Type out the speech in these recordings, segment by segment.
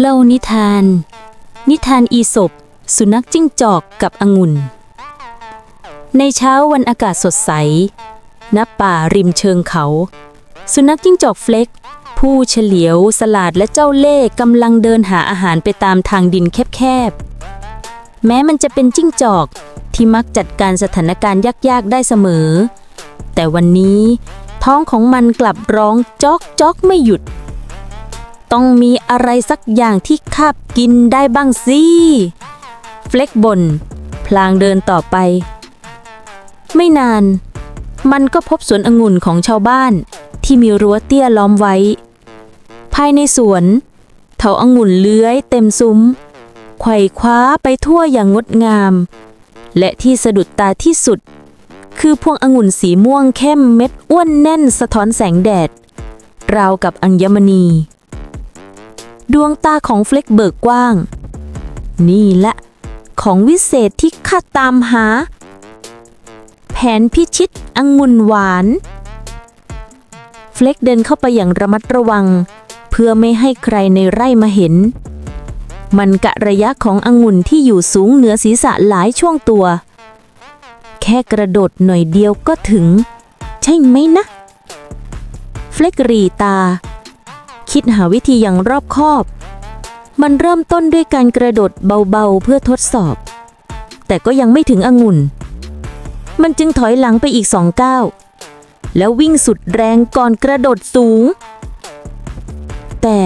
เล่านิทาน นิทานอีสบสุนัขจิ้งจอกกับองุ่น ในเช้าวันอากาศสดใส ณ ป่าริมเชิงเขา สุนัขจิ้งจอกเฟล็ก ผู้เฉลียวสลาดและเจ้าเล่ห์กำลังเดินหาอาหารไปตามทางดินแคบๆ แม้มันจะเป็นจิ้งจอกที่มักจัดการสถานการณ์ยากๆ ได้เสมอ แต่วันนี้ท้องของมันกลับร้องจอกจอกไม่หยุด ต้องมีอะไรสักอย่างที่คาบกินได้บ้างสิเฟล็กบน พลางเดินต่อไป ไม่นาน มันก็พบสวนองุ่นของชาวบ้านที่มีรั้วเตี้ยล้อมไว้ ภายในสวนเถาองุ่นเลื้อยเต็มซุ้มไขว่คว้าไปทั่วอย่างงดงาม และที่สะดุดตาที่สุด คือพวงองุ่นสีม่วงเข้มเม็ดอ้วนแน่นสะท้อนแสงแดด ราวกับอัญมณี ดวงตาของเฟล็กเบิกกว้าง นี่แหละ ของวิเศษที่ข้าตามหา แผนพิชิตองุ่นหวาน เฟล็กเดินเข้าไปอย่างระมัดระวัง เพื่อไม่ให้ใครในไร่มาเห็น มันกะระยะขององุ่นที่อยู่สูงเหนือศีรษะหลายช่วงตัว แค่กระโดดหน่อยเดียวก็ถึง ใช่ไหมนะ เฟล็กรีตา คิดหาวิธีอย่างรอบคอบ มันเริ่มต้นด้วยการกระโดดเบาๆเพื่อทดสอบ แต่ก็ยังไม่ถึงองุ่น มันจึงถอยหลังไปอีกสองก้าวแล้ววิ่งสุดแรงก่อนกระโดดสูง แต่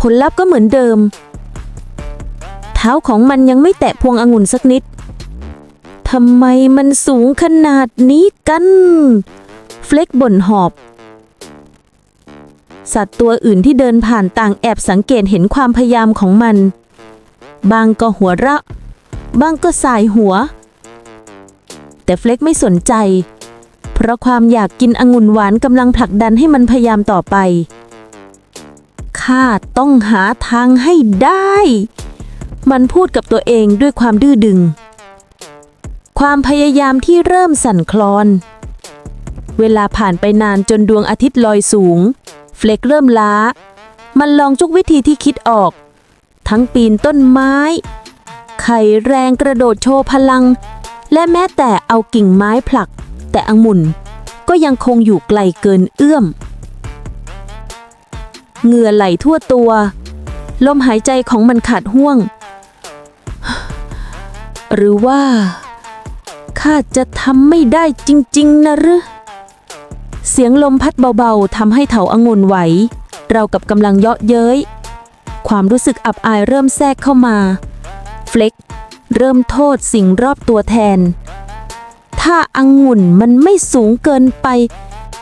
ผลลัพธ์ก็เหมือนเดิม เท้าของมันยังไม่แตะพวงองุ่นสักนิดทำไมมันสูงขนาดนี้กัน เฟล็กบ่นหอบ สัตว์ตัวอื่นที่เดินผ่านต่างแอบสังเกตเห็นความพยายามของมัน บางก็หัวเราะ บางก็สายหัว แต่เฟล็กไม่สนใจ เพราะความอยากกินองุ่นหวานกำลังผลักดันให้มันพยายามต่อไป ข้าต้องหาทางให้ได้ มันพูดกับตัวเองด้วยความดื้อดึง ความพยายามที่เริ่มสั่นคลอน เวลาผ่านไปนานจนดวงอาทิตย์ลอยสูง เฟล็กเริ่มล้า มันลองทุกวิธีที่คิดออก ทั้งปีนต้นไม้ ไข่แรงกระโดดโชว์พลัง และแม้แต่เอากิ่งไม้ผลัก แต่อังุ่นก็ยังคงอยู่ไกลเกินเอื้อม เหงื่อไหลทั่วตัว ลมหายใจของมันขาดห่วง หรือว่าข้าจะทำไม่ได้จริง ๆ นะหรือ เสียงลมพัดเบาๆทำให้เถาองุ่นไหว เรากับกำลังเยาะเย้ย ความรู้สึกอับอายเริ่มแทรกเข้ามา เฟล็กเริ่มโทษสิ่งรอบตัวแทน ถ้าองุ่นมันไม่สูงเกินไป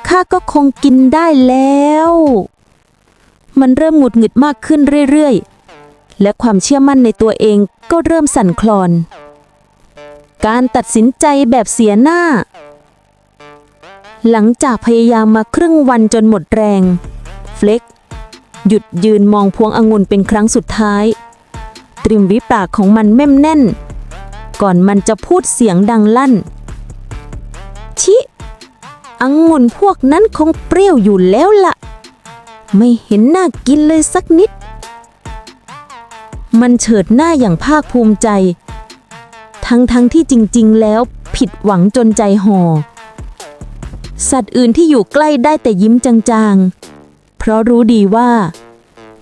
ข้าก็คงกินได้แล้ว มันเริ่มหงุดหงิดมากขึ้นเรื่อยๆ และความเชื่อมั่นในตัวเองก็เริ่มสั่นคลอน การตัดสินใจแบบเสียหน้า หลังจากพยายามมาครึ่งวันจนหมดแรง เฟล็กหยุดยืนมองพวงองุ่นเป็นครั้งสุดท้าย ตริมวิปากของมันแม่มแน่น ก่อนมันจะพูดเสียงดังลั่น ชิองุ่นพวกนั้นคงเปรี้ยวอยู่แล้วละ่ะ ไม่เห็นน่ากินเลยสักนิด มันเฉิดหน้าอย่างภาคภูมิใจ ทั้งทั้งๆที่จริงๆแล้วผิดหวังจนใจห่อ สัตว์อื่นที่อยู่ใกล้ได้แต่ยิ้มจางๆ เพราะรู้ดีว่า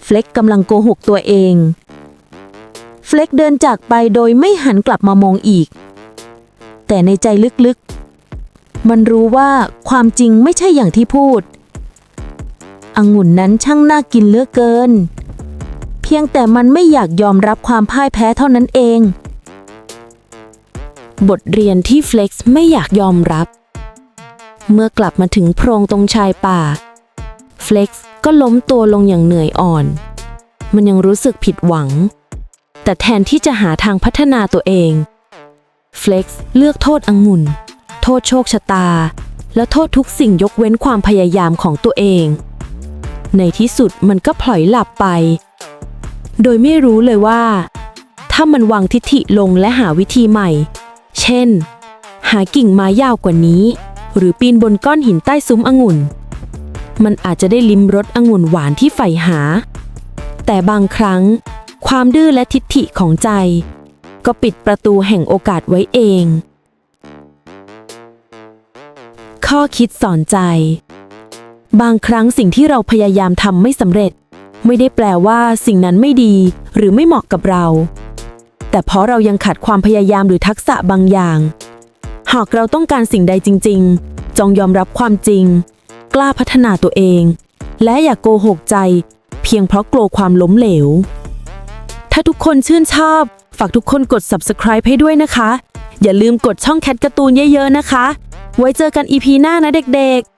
เฟล็กกำลังโกหกตัวเอง เฟล็กเดินจากไปโดยไม่หันกลับมามองอีก แต่ในใจลึกๆ มันรู้ว่าความจริงไม่ใช่อย่างที่พูด องุ่นนั้นช่างน่ากินเหลือเกิน เพียงแต่มันไม่อยากยอมรับความพ่ายแพ้เท่านั้นเอง บทเรียนที่เฟล็กไม่อยากยอมรับ เมื่อกลับมาถึงโพรงตรงชายป่า เฟล็กซ์ก็ล้มตัวลงอย่างเหนื่อยอ่อน มันยังรู้สึกผิดหวัง แต่แทนที่จะหาทางพัฒนาตัวเอง เฟล็กซ์เลือกโทษองุ่น โทษโชคชะตา และโทษทุกสิ่งยกเว้นความพยายามของตัวเอง ในที่สุดมันก็พลอยหลับไป โดยไม่รู้เลยว่า ถ้ามันวางทิฐิลงและหาวิธีใหม่ เช่น หากิ่งไม้ยาวกว่านี้ หรือปีนบนก้อนหินใต้ซุ้มองุ่น มันอาจจะได้ลิ้มรสองุ่นหวานที่ใฝ่หา แต่บางครั้ง ความดื้อและทิฐิของใจ ก็ปิดประตูแห่งโอกาสไว้เอง ข้อคิดสอนใจ บางครั้งสิ่งที่เราพยายามทำไม่สำเร็จ ไม่ได้แปลว่าสิ่งนั้นไม่ดีหรือไม่เหมาะกับเราแต่เพราะเรายังขาดความพยายามหรือทักษะบางอย่าง หากเราต้องการสิ่งใดจริง ๆ จงยอมรับความจริง กล้าพัฒนาตัวเอง และอย่ากโกหกใจ เพียงเพราะกลัวความล้มเหลว ถ้าทุกคนชื่นชอบ ฝากทุกคนกด subscribe ให้ด้วยนะคะ อย่าลืมกดช่องแคทการ์ตูนเยอะๆนะคะ ไว้เจอกันอีพีหน้านะเด็กๆ